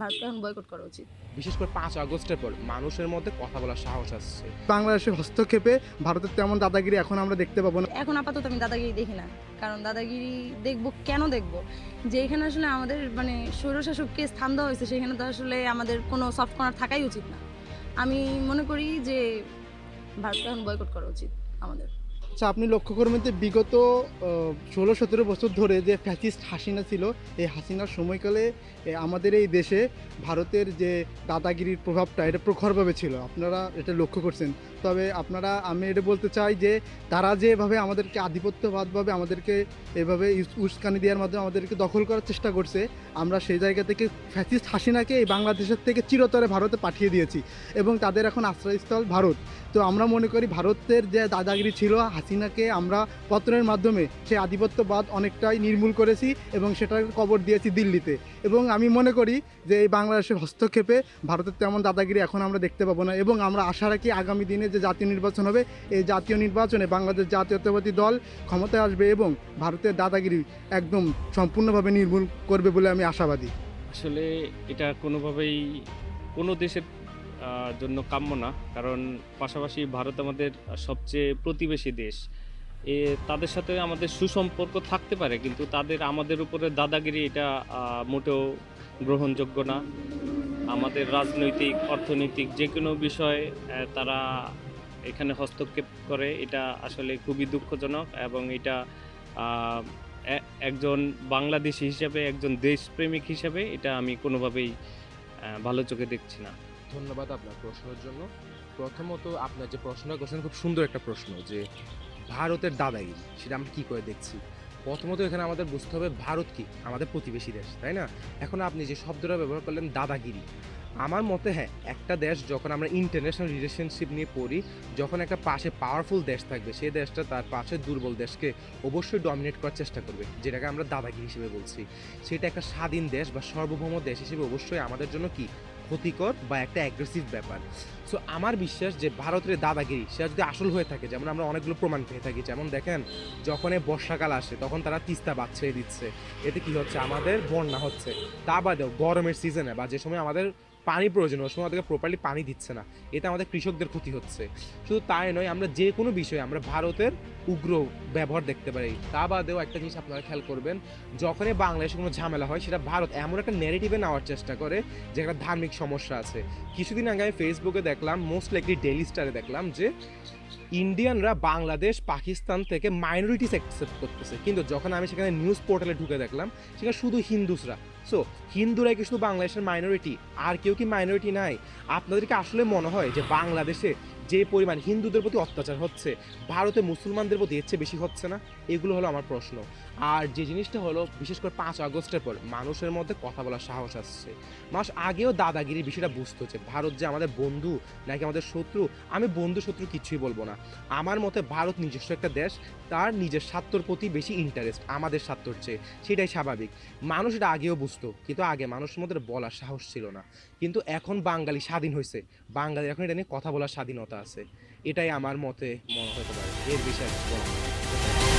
ভারতকে এখন বয়কট করা উচিত। বিশেষ করে পাঁচ আগস্টের পর মানুষের মধ্যে কথা বলার সাহস আসছে। বাংলাদেশের হস্তক্ষেপে ভারতের তেমন দাদাগিরি এখন আমরা দেখতে পাবো না। এখন আপাতত আমি দাদাগিরি দেখি না কারণ দাদাগিরি দেখব কেন দেখব? যে এখানে আসলে আমাদের মানে স্বৈরশাসককে স্থান দেওয়া হয়েছে সেখানে তো আসলে আমাদের কোনো সফট কর্নার থাকাই উচিত না। আমি মনে করি যে ভারতকে এখন বয়কট করা উচিত আমাদের। আচ্ছা আপনি লক্ষ্য করবেন যে বিগত ষোলো, সতেরো বছর ধরে যে ফ্যাসিস্ট হাসিনা ছিল, এই হাসিনার সময়কালে আমাদের এই দেশে ভারতের যে দাদাগিরির প্রভাবটা, এটা প্রখরভাবে ছিল। আপনারা এটা লক্ষ্য করছেন। তবে আপনারা, আমি এটা বলতে চাই যে তারা যেভাবে আমাদেরকে আধিপত্যবাদভাবে আমাদেরকে এভাবে উস্কানি দেওয়ার মাধ্যমে আমাদেরকে দখল করার চেষ্টা করছে, আমরা সেই জায়গা থেকে ফ্যাসিস্ট হাসিনাকে এই বাংলাদেশের থেকে চিরতরে ভারতে পাঠিয়ে দিয়েছি এবং তাদের এখন আশ্রয়স্থল ভারত। তো আমরা মনে করি ভারতের যে দাদাগিরি ছিল, হাসিনাকে আমরা পত্রের মাধ্যমে সেই আধিপত্যবাদ অনেকটাই নির্মূল করেছি এবং সেটার কবর দিয়েছি দিল্লিতে। এবং আমি মনে করি যে এই বাংলাদেশের হস্তক্ষেপে ভারতের তেমন দাদাগিরি এখন আমরা দেখতে পাবো না এবং আমরা আশা রাখি আগামী দিনে যে জাতীয় নির্বাচন হবে। এই জাতীয় নির্বাচনে বাংলাদেশ জাতীয়তাবাদী দল ক্ষমতায় আসবে এবং ভারতের দাদাগিরি একদম সম্পূর্ণভাবে নির্মূল করবে বলে আমি আশাবাদী। আসলে এটা কোনোভাবেই কোনো দেশের জন্য কাম্য না। কারণ পাশাপাশি ভারত আমাদের সবচেয়ে প্রতিবেশী দেশ। এ, তাদের সাথে আমাদের সুসম্পর্ক থাকতে পারে, কিন্তু তাদের আমাদের উপরে দাদাগিরি এটা মোটেও গ্রহণযোগ্য না। আমাদের রাজনৈতিক, অর্থনৈতিক যে কোনো বিষয়ে তারা এখানে হস্তক্ষেপ করে, এটা আসলে খুবই দুঃখজনক এবং এটা একজন বাংলাদেশি হিসাবে, একজন দেশপ্রেমিক হিসাবে এটা আমি কোনোভাবেই ভালো চোখে দেখছি না। ধন্যবাদ আপনার প্রশ্নের জন্য। প্রথমত আপনার যে প্রশ্ন করছেন, খুব সুন্দর একটা প্রশ্ন যে, ভারতের দাদাগিরি, সেটা আমি কী করে দেখছি? প্রথমত এখানে আমাদের বুঝতে হবে ভারত কি? আমাদের প্রতিবেশী দেশ, তাই না? এখন আপনি যে শব্দটা ব্যবহার করলেন দাদাগিরি। আমার মতে হ্যাঁ একটা দেশ যখন আমরা ইন্টারন্যাশনাল রিলেশনশিপ নিয়ে পড়ি, যখন একটা পাশে পাওয়ারফুল দেশ থাকবে সেই দেশটা তার পাশে দুর্বল দেশকে অবশ্যই ডমিনেট করার চেষ্টা করবে, যেটাকে আমরা দাদাগিরি হিসেবে বলছি। সেটা একটা স্বাধীন দেশ বা সার্বভৌম দেশ হিসেবে অবশ্যই আমাদের জন্য কি? ক্ষতিকর বা একটা অ্যাগ্রেসিভ ব্যাপার। সো আমার বিশ্বাস যে ভারতের দাদাগিরি সেটা যদি আসল হয়ে থাকে, যেমন আমরা অনেকগুলো প্রমাণ পেয়ে থাকি, যেমন দেখেন, যখন বর্ষাকাল আসে, তখন তারা তিস্তা বাদ ছেড়ে দিচ্ছে। এতে কি হচ্ছে? আমাদের বন্যা হচ্ছে। তা বাদেও গরমের সিজনে বা যে সময় আমাদের পানি প্রয়োজন ওই সময় আমাদেরকে প্রপারলি পানি দিচ্ছে না। এতে আমাদের কৃষকদের ক্ষতি হচ্ছে। শুধু তাই নয়, আমরা যে কোনো বিষয়ে আমরা ভারতের উগ্র ব্যবহার দেখতে পারি। তা বাদেও একটা জিনিস আপনারা খেয়াল করবেন, যখনই বাংলাদেশে কোনো ঝামেলা হয়, সেটা ভারত এমন একটা নেগেটিভে নেওয়ার চেষ্টা করে যে একটা ধার্মিক সমস্যা আছে। কিছুদিন আগে আমি ফেসবুকে দেখলাম মোস্ট লাইকলি ডেলি স্টারে দেখলাম যে ইন্ডিয়ানরা বাংলাদেশ পাকিস্তান থেকে মাইনরিটিস অ্যাকসেপ্ট করতেছে। কিন্তু যখন আমি সেখানে নিউজ পোর্টালে ঢুকে দেখলাম, সেখানে শুধু হিন্দুসরা সো হিন্দুরাই কি শুধু বাংলাদেশের মাইনরিটি আর কেউ কি মাইনরিটি নাই? আপনাদেরকে আসলে মনে হয় যে বাংলাদেশে যে পরিমাণ হিন্দুদের প্রতি অত্যাচার হচ্ছে, ভারতে মুসলমানদের প্রতি এর চেয়ে বেশি হচ্ছে না, এগুলো হলো আমার প্রশ্ন। আর যে জিনিসটা হলো, বিশেষ করে পাঁচ আগস্টের পর মানুষের মধ্যে কথা বলার সাহস আসছে। মাস আগেও দাদাগিরির বিষয়টা বুঝতো যে ভারত যে আমাদের বন্ধু নাকি আমাদের শত্রু, আমি বন্ধু শত্রু কিছুই বলব না। আমার মতে ভারত নিজস্ব একটা দেশ, তার নিজের স্বার্থর প্রতি বেশি ইন্টারেস্ট আমাদের স্বার্থর চেয়ে, সেটাই স্বাভাবিক। মানুষ এটা আগেও বুঝতো, কিন্তু আগে মানুষের মধ্যে বলার সাহস ছিল না। কিন্তু এখন বাঙালি স্বাধীন হয়েছে বাঙালি এখন এটা নিয়ে কথা বলার স্বাধীনতা আছে এটাই আমার মতে মনে হতে পারে এর বিষয়ে।